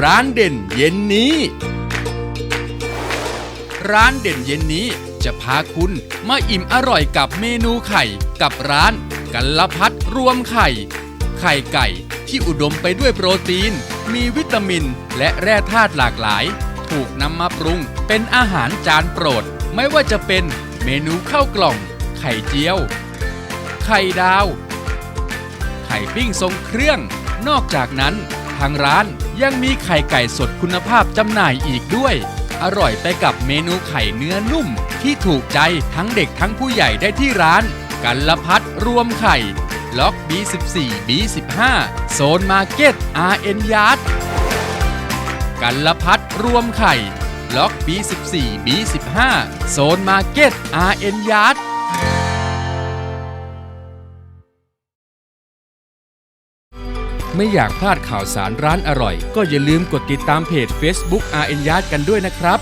ร้านเด่นเย็นนี้ ร้านเด่นเย็นนี้จะพาคุณมาอิ่มอร่อยกับเมนูไข่กับร้านกัลพัดรวมไข่ ไข่ไก่ที่อุดมไปด้วยโปรตีน มีวิตามินและแร่ธาตุหลากหลาย ถูกนำมาปรุงเป็นอาหารจานโปรด ไม่ว่าจะเป็นเมนูข้าวกล่อง ไข่เจียว ไข่ดาว ไข่ปิ้งทรงเครื่อง นอกจากนั้น ทางร้าน ยังมีไข่ไก่สดคุณภาพจำหน่ายอีกด้วย อร่อยไปกับเมนูไข่เนื้อนุ่ม ที่ถูกใจทั้งเด็กทั้งผู้ใหญ่ได้ที่ร้าน กันละพัดรวมไข่ ล็อก B14 B15 โซนมาร์เก็ต RN Yard กันละพัดรวมไข่ ล็อก B14 B15 โซนมาร์เก็ต RN Yard ไม่อยากพลาดข่าวสารร้านอร่อย ก็อย่าลืมกดติดตามเพจ Facebook RN Yard กันด้วยนะครับ